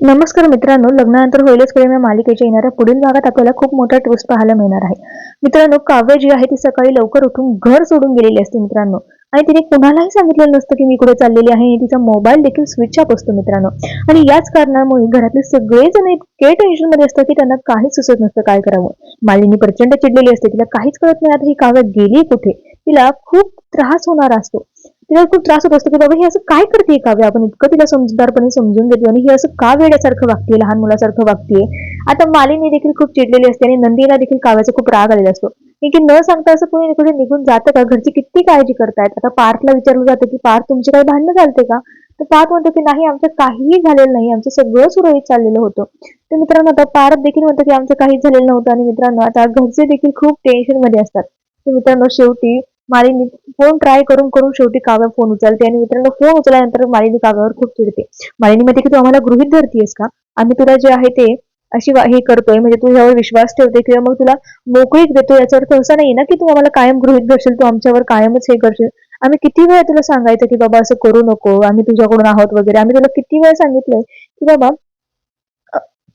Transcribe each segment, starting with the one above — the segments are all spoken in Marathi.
नमस्कार मित्रांनो लग्नानंतर होईलच प्रेम या मालिकेच्या येणाऱ्या पुढील भागात आपल्याला खूप मोठा ट्विस्ट पाहायला मिळणार आहे. मित्रांनो काव्य जी आहे ती सकाळी लवकर उठून घर सोडून गेलेली असते मित्रांनो. आणि तिने कुणालाही सांगितलेलं नसतं की मी कुठे चाललेली आहे आणि तिचा मोबाईल देखील स्विच ऑफ असतो मित्रांनो. आणि याच कारणामुळे घरातले सगळेजण इतके टेन्शनमध्ये असतात की त्यांना काहीच सुचत नसतं काय करावं. मालिनी प्रचंड चिडलेली असते तिला काहीच कळत नाही आता ही काव्य गेली कुठे. तिला खूप त्रास होणार असतो. तिला खूप त्रास होत असतो की बाबा हे असं काय करते काव्य? आपण इतकं तिला समजदारपणे समजून देतो आणि हे असं का वेड्यासारखं वागते लहान मुलासारखं वागते आता मालिनी देखील खूप चिडलेली असते आणि नंदीला देखील काव्याचा खूप राग आलेला असतो. की न सांगता असं कोणी कुठे निघून जातं का? घरची किती काळजी करतायत? आता पार्थला विचारलं जातं की पार्थ तुमची काही भांडणं चालते का? तर पार्थ म्हणतो की नाही आमचं काहीही झालेलं नाही. आमचं सगळं सुरळीत चाललेलं होतं. तर मित्रांनो आता पार्थ देखील म्हणतो की आमचं काहीच झालेलं नव्हतं. आणि मित्रांनो आता घरचे देखील खूप टेन्शनमध्ये असतात. तर मित्रांनो शेवटी मालिनी फोन ट्राय करून करून शेवटी काव्या फोन उचलते आणि मित्रांनो फोन उचलल्यानंतर मालिनी काव्यावर खूप चिडते. मालिनी मध्ये की तू आम्हाला गृहित धरतीयस का? आम्ही तुला जे आहे ते अशी हे करतोय म्हणजे तू ह्यावर विश्वास ठेवते किंवा मग तुला मोकळीक देतो याचा अर्थ असा नाही ना की तू आम्हाला कायम गृहित धरशील तू आमच्यावर कायमच हे करशील. आम्ही किती वेळा तुला सांगायचं की बाबा असं करू नको आम्ही तुझ्याकडून आहोत वगैरे आम्ही तुला किती वेळा सांगितलंय की बाबा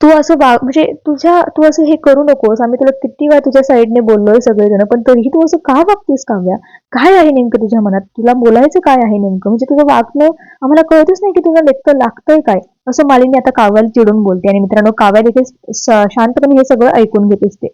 तू असं वाग म्हणजे तुझ्या तू असं हे करू नकोस. आम्ही तुला किती वेळा तुझ्या साईडने बोललोय सगळेजण पण तरीही तू असं का वागतेस काव्या? काय आहे नेमकं तुझ्या मनात? तुला बोलायचं काय आहे नेमकं? म्हणजे तुझं वागणं आम्हाला कळतच नाही की तुला नेमकं लागतंय काय. असं मालिनी आता काव्याला चिडून बोलते आणि मित्रांनो काव्या देखील शांतपणे हे सगळं ऐकून घेत असते.